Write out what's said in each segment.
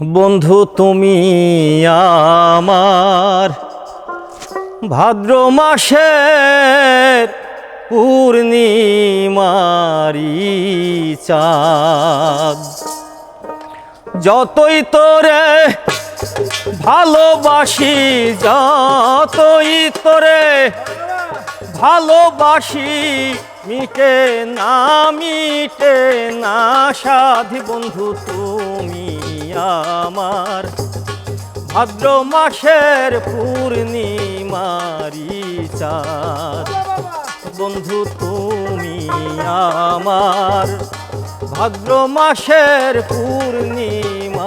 বন্ধু, তুমি আমার ভাদ্র মাসের পূর্ণিমারি চাঁদ। যতই তোরে ভালোবাসি, যতই তোরে ভালোবাসি, মিটে না মিটে না, সাধি বন্ধু, তুমি আমার। ভাদ্র মাসের পূর্ণিমারি চার বন্ধু তুমি আমার। ভাদ্র মাসের পূর্ণিমারি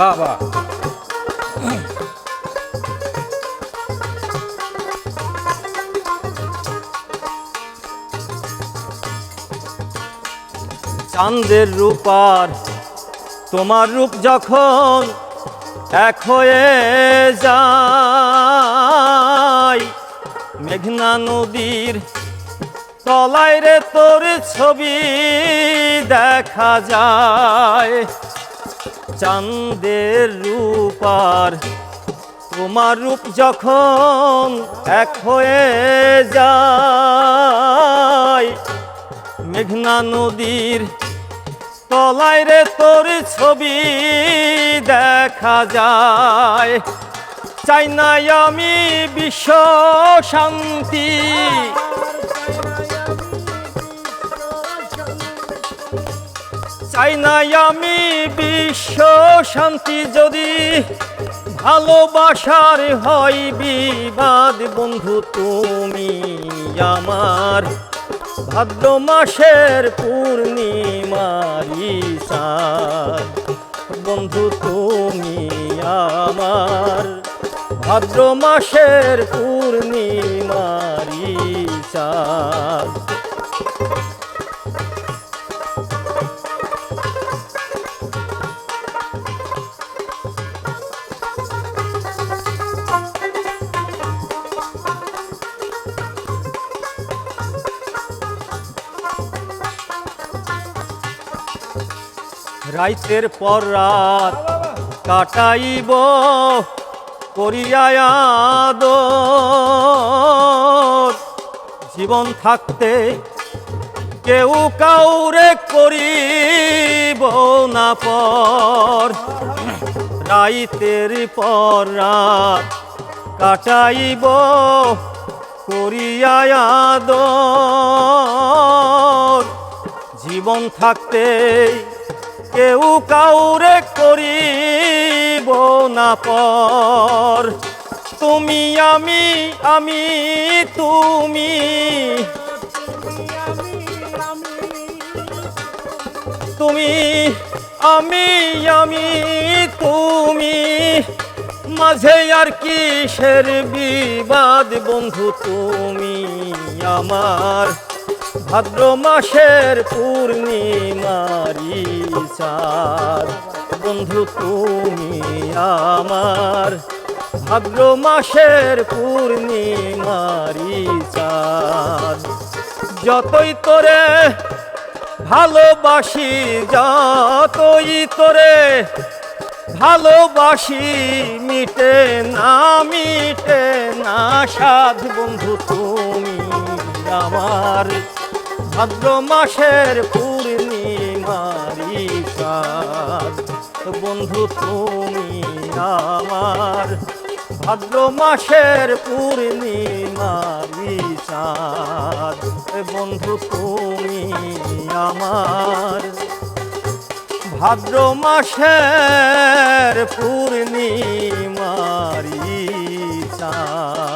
বাবা। চাঁদের রূপার তোমার রূপ যখন এক হয়ে যায়, মেঘনা নদীর তলায় রে তোর ছবি দেখা যায়। চাঁদের রূপার। তোমার রূপ যখন এক হয়ে যায়, মেঘনা নদীর তলায় রে তোর ছবি দেখা যায়। চাই না আমি বিশ্ব শান্তি চাই আমি বিশ্ব শান্তি যদি ভালোবাসার হয় বিবাদ। বন্ধু, তুমি আমার ভাদ্র মাসের পূর্ণিমারি সার বন্ধু, তুমি আমার ভাদ্র মাসের পূর্ণিমারি চাঁদ রাইতের পর রাত কাটাইব করিয়াদ জীবন থাকতে কেউ কাউরে করিব না পর। রাইতের পর রাত কাটাইব করিয়াদ জীবন থাকতে কেউ কাউরে করিব না পর। তুমি আমি আমি, তুমি। তুমি আমি আমি, তুমি। মাঝে আর কিসের বিবাদ বন্ধু তুমি আমার? ভাদ্র মাসের পূর্ণিমারি চাঁদ। বন্ধু, তুমি আমার ভাদ্র মাসের পূর্ণিমারি চাঁদ। যতই তোরে ভালোবাসি, যতই তোরে ভালোবাসি, মিটে না মিটে না, সাধ বন্ধু, তুমি আমার। ভাদ্র মাসের পূর্ণিমারি সাধ বন্ধু তুমি আমার, ভাদ্র মাসের পূর্ণিমারি চাঁদ বন্ধু তুমি আমার, ভাদ্র মাসের পূর্ণিমারি চাঁদ